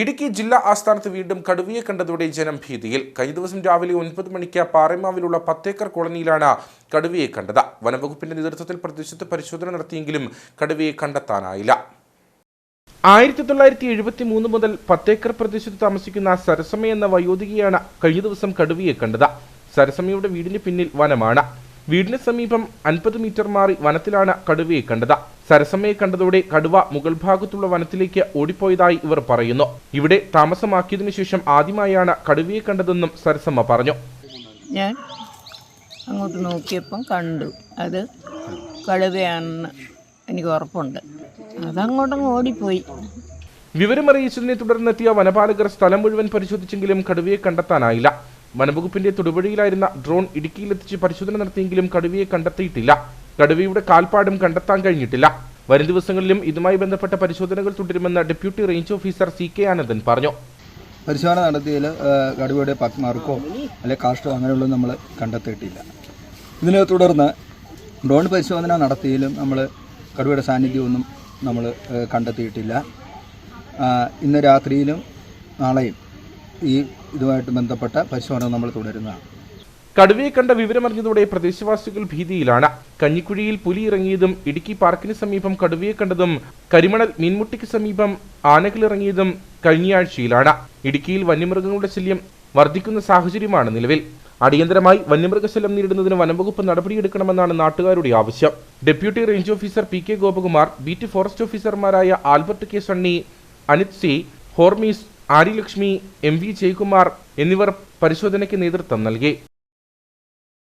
ഇടുക്കി ജില്ലാ ആസ്ഥാനത്ത് വീണ്ടും കടുവയെ കണ്ടതോടെ ജനം ഭീതിയിൽ. കഴിഞ്ഞ ദിവസം രാവിലെ ഒൻപത് മണിക്ക് പാറേമാവിലുള്ള പത്തേക്കർ കോളനിയിലാണ് കടുവയെ കണ്ടത്. വനംവകുപ്പിന്റെ നേതൃത്വത്തിൽ പ്രദേശത്ത് പരിശോധന നടത്തിയെങ്കിലും കടുവയെ കണ്ടെത്താനായില്ല. ആയിരത്തി തൊള്ളായിരത്തി എഴുപത്തി മൂന്ന് മുതൽ പത്തേക്കർ പ്രദേശത്ത് താമസിക്കുന്ന സരസമ്മ എന്ന വയോധികയാണ് കഴിഞ്ഞ ദിവസം കടുവയെ കണ്ടത്. സരസമ്മയുടെ വീടിന് പിന്നിൽ വനമാണ്. വീടിന് സമീപം അൻപത് മീറ്റർ മാറി വനത്തിലാണ് കടുവയെ കണ്ടത്. സരസമ്മയെ കണ്ടതോടെ കടുവ മുകൾ ഭാഗത്തുള്ള വനത്തിലേക്ക് ഓടിപ്പോയതായി ഇവർ പറയുന്നു. ഇവിടെ താമസമാക്കിയതിനു ശേഷം ആദ്യമായാണ് കടുവയെ കണ്ടതെന്നും സരസമ്മ പറഞ്ഞു. ഞാൻ അങ്ങോട്ട് നോക്കിയപ്പം കണ്ടു. അത് കടുവയാണെന്ന് എനിക്ക് ഉറപ്പുണ്ട്. അതങ്ങോട്ടങ്ങ് ഓടിപ്പോയി. വിവരമറിയിച്ചതിനെ തുടർന്നെത്തിയ വനപാലകർ സ്ഥലം മുഴുവൻ പരിശോധിച്ചെങ്കിലും കടുവയെ കണ്ടെത്താനായില്ല. വനംവകുപ്പിന്റെ തൊടുപുഴയിലായിരുന്ന ഡ്രോൺ ഇടുക്കിയിലെത്തിച്ച് പരിശോധന നടത്തിയെങ്കിലും കടുവയെ കണ്ടെത്തിയിട്ടില്ല. കടുവയുടെ കാൽപ്പാടും കണ്ടെത്താൻ കഴിഞ്ഞിട്ടില്ല. വരും ദിവസങ്ങളിലും ഇതുമായി ബന്ധപ്പെട്ട പരിശോധനകൾ തുടരുമെന്ന് deputy range officer C K Anandan പറഞ്ഞു. പരിശോധന നടത്തിയതിൽ കടുവയുടെ പക്മാർക്കോ അല്ലെ കാഷ്ടോ അങ്ങനെയുള്ള നമ്മൾ കണ്ടെത്തിയിട്ടില്ല. ഇതിനെ തുടർന്ന് ഡ്രോൺ പരിശോധന നടത്തിയാലും നമ്മൾ കടുവയുടെ സാന്നിധ്യമൊന്നും നമ്മൾ കണ്ടെത്തിയിട്ടില്ല. ഇന്ന് രാത്രിയിലും നാളെയും ഈ ഇതുമായിട്ട് ബന്ധപ്പെട്ട പരിശോധന നമ്മൾ തുടരുന്നതാണ്. കടുവയെ കണ്ട വിവരമറിഞ്ഞതോടെ പ്രദേശവാസികൾ ഭീതിയിലാണ്. കഞ്ഞിക്കുഴിയിൽ പുലി ഇറങ്ങിയതും ഇടുക്കി പാർക്കിന് സമീപം കടുവയെ കണ്ടതും കരിമണൽ മീൻമുട്ടിക്ക് സമീപം ആനകളിറങ്ങിയതും കഴിഞ്ഞയാഴ്ചയിലാണ്. ഇടുക്കിയിൽ വന്യമൃഗങ്ങളുടെ ശല്യം വർദ്ധിക്കുന്ന സാഹചര്യമാണ് നിലവിൽ. അടിയന്തരമായി വന്യമൃഗശല്യം നേരിടുന്നതിന് വനംവകുപ്പ് നടപടിയെടുക്കണമെന്നാണ് നാട്ടുകാരുടെ ആവശ്യം. Deputy range officer P K Gopakumar beat forest ഓഫീസർമാരായ Albert K Sunny Anith C Hormis Aryalakshmi M V Jayakumar എന്നിവർ പരിശോധനയ്ക്ക് നേതൃത്വം നൽകി.